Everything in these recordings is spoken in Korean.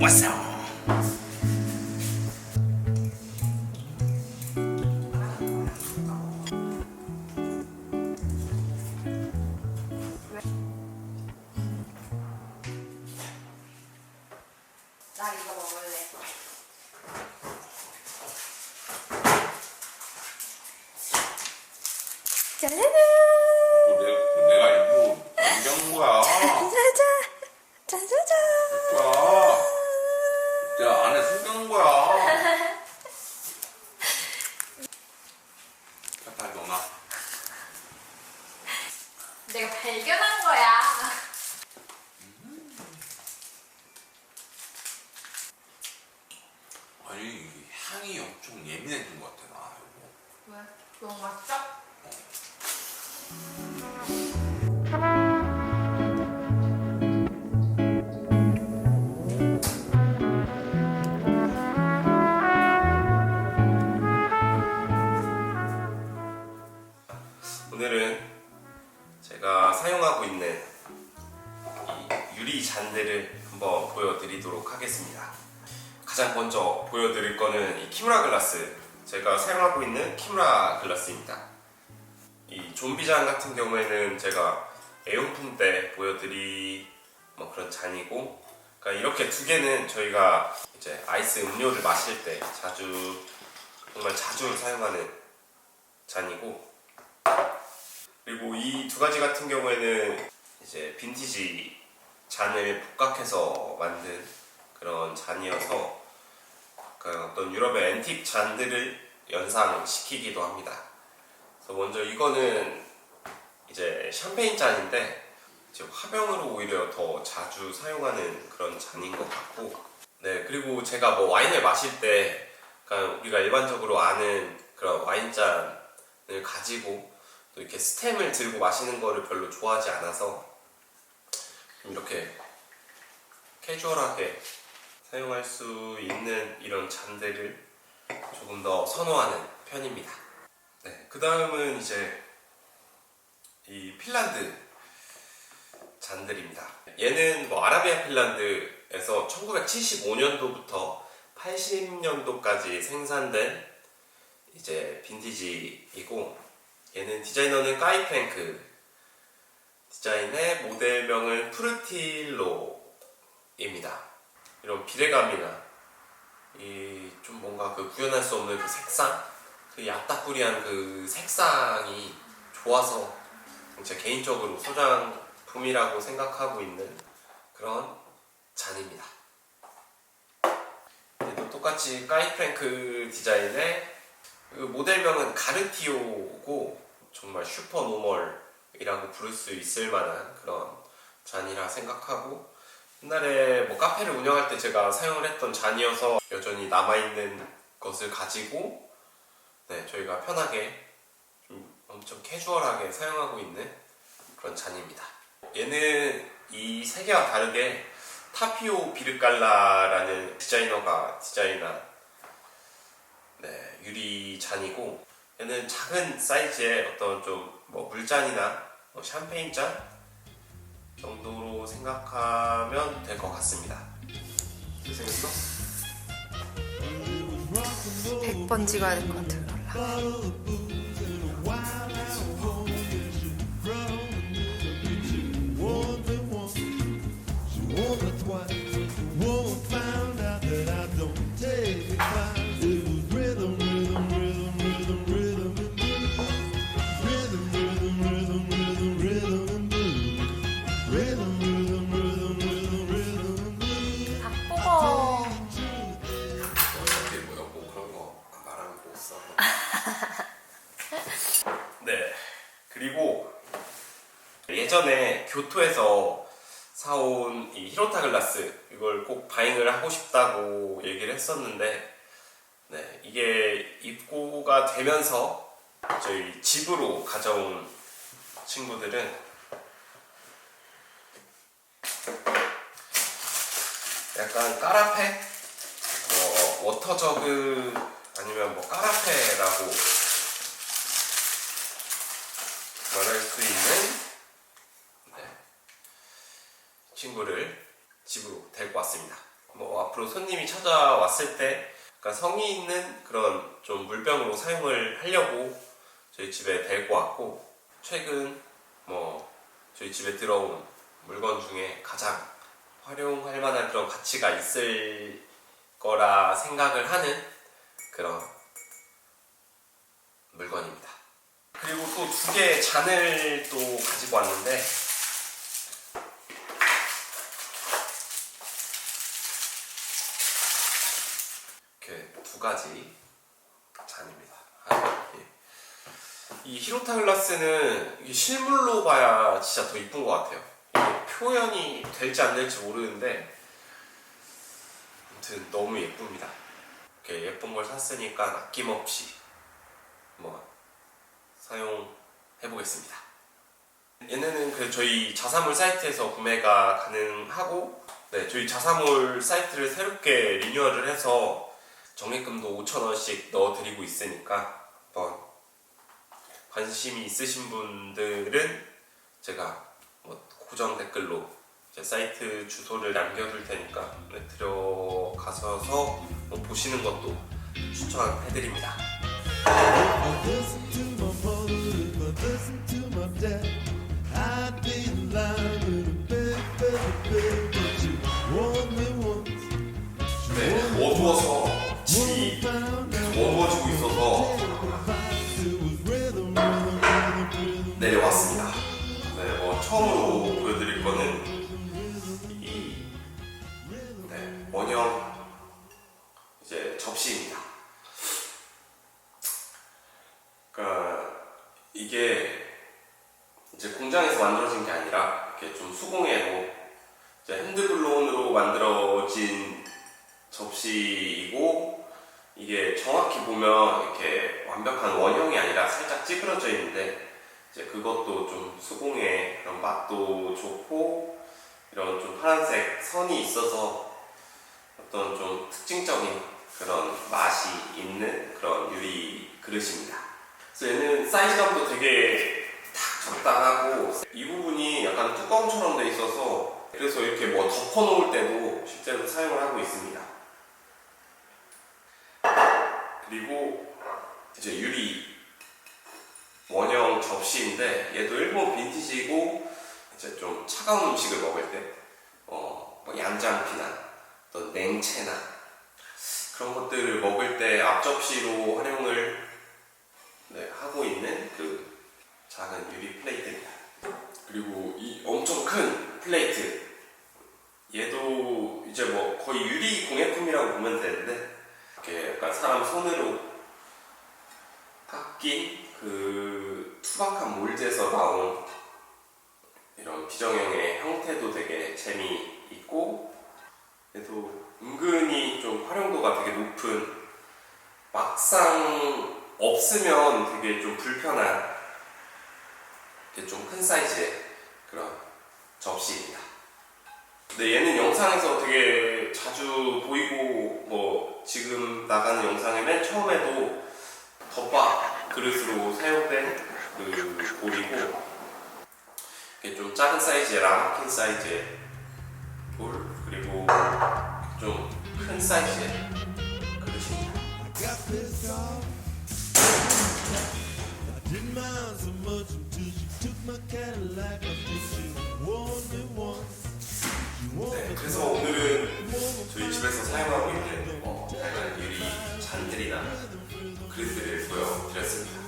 왔어. 나 이거 먹을래. 짜자잔! 내가, 내가 일부러 남겨놓은 거야. 짜자잔! 짜자잔! 거야. 내가 안에 숨겨놓은 거야. 빨리 넣어놔. 내가 발견한 보여드릴 거는 이 키무라 글라스. 제가 사용하고 있는 키무라 글라스입니다. 이 좀비잔 같은 경우에는 제가 애용품 때 보여드리 뭐 그런 잔이고, 그러니까 이렇게 두 개는 저희가 이제 아이스 음료를 마실 때 자주 정말 자주 사용하는 잔이고, 그리고 이 두 가지 같은 경우에는 이제 빈티지 잔을 복각해서 만든 그런 잔이어서 그 어떤 유럽의 앤틱 잔들을 연상시키기도 합니다. 그래서 먼저 이거는 이제 샴페인 잔인데 이제 화병으로 오히려 더 자주 사용하는 그런 잔인 것 같고 네 그리고 제가 뭐 와인을 마실 때 그러니까 우리가 일반적으로 아는 그런 와인잔을 가지고 또 이렇게 스템을 들고 마시는 거를 별로 좋아하지 않아서 좀 이렇게 캐주얼하게 사용할 수 있는 이런 잔들을 조금 더 선호하는 편입니다. 네, 그 다음은 이제 이 핀란드 잔들입니다. 얘는 뭐 아라비아 핀란드에서 1975년도부터 80년도까지 생산된 이제 빈티지이고 얘는 디자이너는 까이 프랭크 디자인의 모델명은 프루틸로입니다. 이런 비례감이나 이 좀 뭔가 그 구현할 수 없는 그 색상, 그 야따꾸리한 그 색상이 좋아서 제 개인적으로 소장품이라고 생각하고 있는 그런 잔입니다. 똑같이 까이 프랭크 디자인의 그 모델명은 가르티오고 정말 슈퍼 노멀이라고 부를 수 있을 만한 그런 잔이라 생각하고 옛날에 뭐 카페를 운영할 때 제가 사용을 했던 잔이어서 여전히 남아있는 것을 가지고 네, 저희가 편하게 좀 엄청 캐주얼하게 사용하고 있는 그런 잔입니다. 얘는 이 세 개와 다르게 타피오 비르갈라라는 디자이너가 디자인한 네, 유리 잔이고 얘는 작은 사이즈의 어떤 좀 뭐 물잔이나 뭐 샴페인 잔 정도로 생각하면 될 것 같습니다. 생겼어? 100번 찍어야 될 것 같아. 바쁘고. 예전에 교토에서 사온 이 히로타 글라스 이걸 꼭 바잉을 하고 싶다고 얘기를 했었는데 네, 이게 입고가 되면서 저희 집으로 가져온 친구들은 약간 까라페? 어, 뭐 워터저그 아니면 뭐 까라페라고 말할 수 있는 친구를 집으로 데리고 왔습니다. 뭐 앞으로 손님이 찾아왔을 때 그러니까 성이 있는 그런 좀 물병으로 사용을 하려고 저희 집에 데리고 왔고 최근 뭐 저희 집에 들어온 물건 중에 가장 활용할 만한 그런 가치가 있을 거라 생각을 하는 그런 물건입니다. 그리고 또 두 개의 잔을 또 가지고 왔는데 이렇게 두 가지 잔입니다. 아, 예. 이 히로타 글라스는 이게 실물로 봐야 진짜 더 이쁜 것 같아요. 표현이 될지 안 될지 모르는데 아무튼 너무 예쁩니다. 이렇게 예쁜 걸 샀으니까 아낌없이 한번 사용해 보겠습니다. 얘네는 그 저희 자사몰 사이트에서 구매가 가능하고 네, 저희 자사몰 사이트를 새롭게 리뉴얼을 해서 적립금도 5,000원씩 넣어드리고 있으니까 한번 관심이 있으신 분들은 제가 뭐 고정 댓글로 제 사이트 주소를 남겨둘 테니까 네, 들어가셔서 뭐 보시는 것도 추천해드립니다. 네, 어두워서 있어서. 내려왔습니다. 네, 뭐 처음으로 보여드릴 거는 이 네, 원형 이제 접시입니다. 그러니까 이게 이제 공장에서 만들어진 게 아니라 이렇게 좀 수공예로 이제 핸드블론으로 만들어진 접시이고 이게 정확히 보면 이렇게 완벽한 원형이 아니라 살짝 찌그러져 있는데 이제 그것도 좀 수공예 그런 맛도 좋고 이런 좀 파란색 선이 있어서 어떤 좀 특징적인 그런 맛이 있는 그런 유리 그릇입니다. 그래서 얘는 사이즈감도 되게 딱 적당하고 이 부분이 약간 뚜껑처럼 돼 있어서 그래서 이렇게 뭐 덮어 놓을 때도 실제로 사용을 하고 있습니다. 그리고 이제 유리 원형 접시인데 얘도 일본 빈티지고 이제 좀 차가운 음식을 먹을 때 어, 뭐 양장피나 어떤 냉채나 그런 것들을 먹을 때 앞접시로 활용을 네, 하고 있는 그 작은 유리 플레이트입니다. 그리고 이 엄청 큰 플레이트 얘도 이제 뭐 거의 유리 공예품이라고 보면 되는데 이렇게 약간 사람 손으로 깎인 그 투박한 몰드에서 나온 이런 비정형의 형태도 되게 재미있고 얘도 은근히 좀 활용도가 되게 높은 막상 없으면 되게 좀 불편한 좀 큰 사이즈의 그런 접시입니다. 근데 얘는 영상에서 되게 자주 보이고 뭐 지금 나가는 영상의 맨 처음에도 덮밥 그릇으로 사용된 그 볼이고 이게 좀 작은 사이즈의 라마킨 사이즈의 볼 그리고 좀 큰 사이즈의 그릇입니다. 네, 그래서 오늘은 저희 집에서 사용하고 있는 어, 다양한 유리 잔들이나 그릇들을 보여드렸습니다.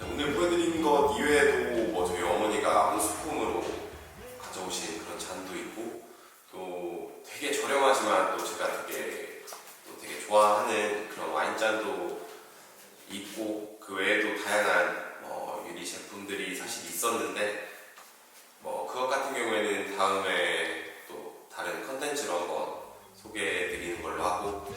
네, 오늘 보여드린 것 이외에도 뭐 저희 어머니가 한수품으로 가져오신 그런 잔도 있고 또 되게 저렴하지만 또 제가 되게 또 되게 좋아하는 그런 와인잔도 있고 그 외에도 다양한 뭐 유리 제품들이 사실 있었는데 뭐 그것 같은 경우에는 다음에 또 다른 컨텐츠로 한번 소개해 드리는 걸로 하고